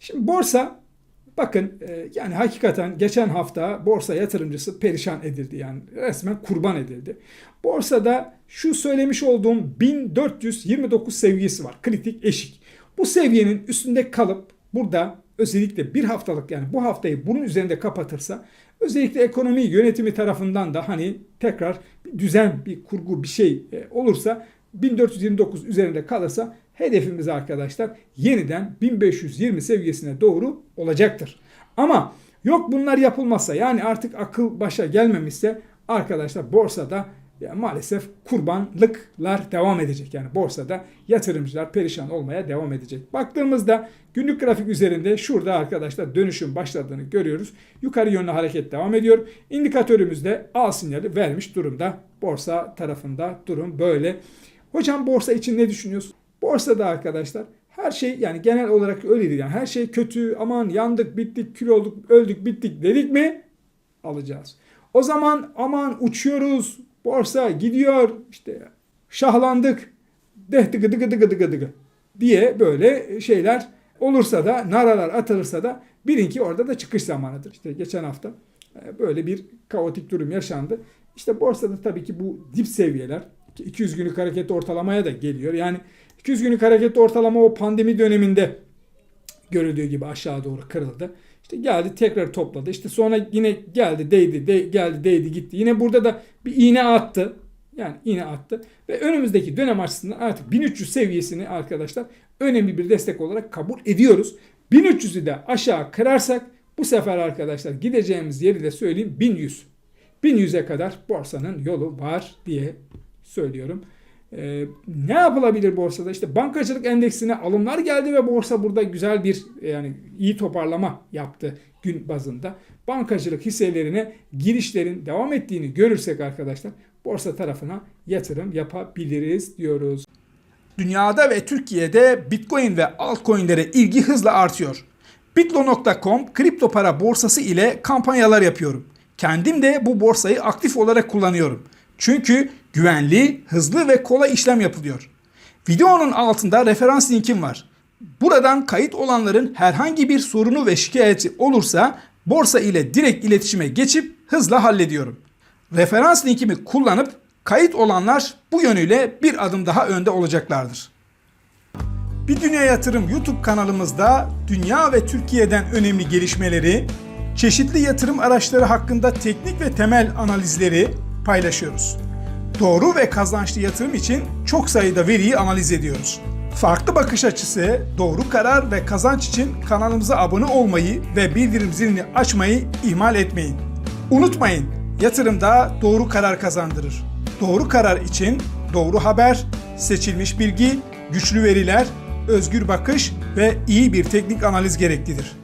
Şimdi borsa bakın e, yani hakikaten geçen hafta borsa yatırımcısı perişan edildi yani resmen kurban edildi. Borsada şu söylemiş olduğum 1429 seviyesi var. Kritik eşik. Bu seviyenin üstünde kalıp burada özellikle bir haftalık yani bu haftayı bunun üzerinde kapatırsa özellikle ekonomi yönetimi tarafından da hani tekrar bir düzen, bir kurgu, bir şey e, olursa 1429 üzerinde kalırsa hedefimiz arkadaşlar yeniden 1520 seviyesine doğru olacaktır. Ama yok bunlar yapılmazsa yani artık akıl başa gelmemişse arkadaşlar borsada ya maalesef kurbanlıklar devam edecek. Yani borsada yatırımcılar perişan olmaya devam edecek. Baktığımızda günlük grafik üzerinde şurada arkadaşlar dönüşüm başladığını görüyoruz. Yukarı yönlü hareket devam ediyor. İndikatörümüzde al sinyali vermiş durumda. Borsa tarafında durum böyle. Hocam borsa için ne düşünüyorsun? Borsada arkadaşlar her şey yani genel olarak öyleydi. Yani her şey kötü, aman yandık, bittik, kül olduk, öldük, bittik dedik mi alacağız. O zaman aman uçuyoruz, borsa gidiyor, işte şahlandık, deh dıgı dıgı dıgı dıgı dıgı diye böyle şeyler olursa da naralar atılırsa da bilin ki orada da çıkış zamanıdır. İşte geçen hafta e, böyle bir kaotik durum yaşandı. İşte borsada tabii ki bu dip seviyeler 200 günlük hareket ortalamaya da geliyor. Yani 200 günlük hareket ortalama o pandemi döneminde görüldüğü gibi aşağı doğru kırıldı. İşte geldi tekrar topladı. İşte sonra yine geldi değdi, de, geldi değdi gitti. Yine burada da bir iğne attı. Yani iğne attı. Ve önümüzdeki dönem açısından artık 1300 seviyesini arkadaşlar önemli bir destek olarak kabul ediyoruz. 1300'ü de aşağı kırarsak bu sefer arkadaşlar gideceğimiz yeri de söyleyeyim 1100. 1100'e kadar borsanın yolu var diye söylüyorum. Ee, ne yapılabilir borsada? İşte bankacılık endeksine alımlar geldi ve borsa burada güzel bir yani iyi toparlama yaptı gün bazında. Bankacılık hisselerine girişlerin devam ettiğini görürsek arkadaşlar borsa tarafına yatırım yapabiliriz diyoruz. Dünyada ve Türkiye'de Bitcoin ve altcoin'lere ilgi hızla artıyor. Bitlo.com kripto para borsası ile kampanyalar yapıyorum. Kendim de bu borsayı aktif olarak kullanıyorum. Çünkü güvenli, hızlı ve kolay işlem yapılıyor. Videonun altında referans linkim var. Buradan kayıt olanların herhangi bir sorunu ve şikayeti olursa borsa ile direkt iletişime geçip hızla hallediyorum. Referans linkimi kullanıp kayıt olanlar bu yönüyle bir adım daha önde olacaklardır. Bir Dünya Yatırım YouTube kanalımızda dünya ve Türkiye'den önemli gelişmeleri, çeşitli yatırım araçları hakkında teknik ve temel analizleri paylaşıyoruz. Doğru ve kazançlı yatırım için çok sayıda veriyi analiz ediyoruz. Farklı bakış açısı, doğru karar ve kazanç için kanalımıza abone olmayı ve bildirim zilini açmayı ihmal etmeyin. Unutmayın, yatırımda doğru karar kazandırır. Doğru karar için doğru haber, seçilmiş bilgi, güçlü veriler, özgür bakış ve iyi bir teknik analiz gereklidir.